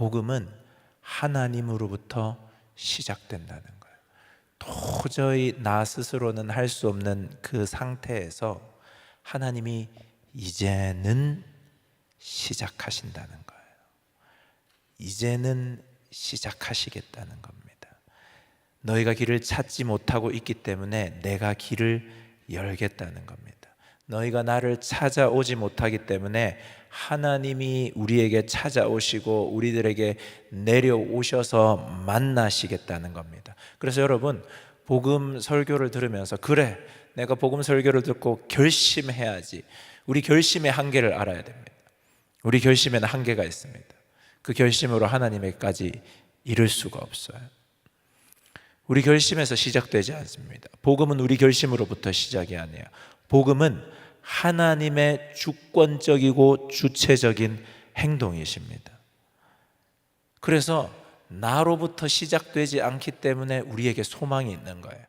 복음은 하나님으로부터 시작된다는 거예요. 도저히 나 스스로는 할 수 없는 그 상태에서 하나님이 이제는 시작하신다는 거예요. 이제는 시작하시겠다는 겁니다. 너희가 길을 찾지 못하고 있기 때문에 내가 길을 열겠다는 겁니다. 너희가 나를 찾아오지 못하기 때문에 하나님이 우리에게 찾아오시고 우리들에게 내려오셔서 만나시겠다는 겁니다. 그래서 여러분 복음 설교를 들으면서 그래 내가 복음 설교를 듣고 결심해야지. 우리 결심의 한계를 알아야 됩니다. 우리 결심에는 한계가 있습니다. 그 결심으로 하나님에까지 이룰 수가 없어요. 우리 결심에서 시작되지 않습니다. 복음은 우리 결심으로부터 시작이 아니에요. 복음은 하나님의 주권적이고 주체적인 행동이십니다. 그래서 나로부터 시작되지 않기 때문에 우리에게 소망이 있는 거예요.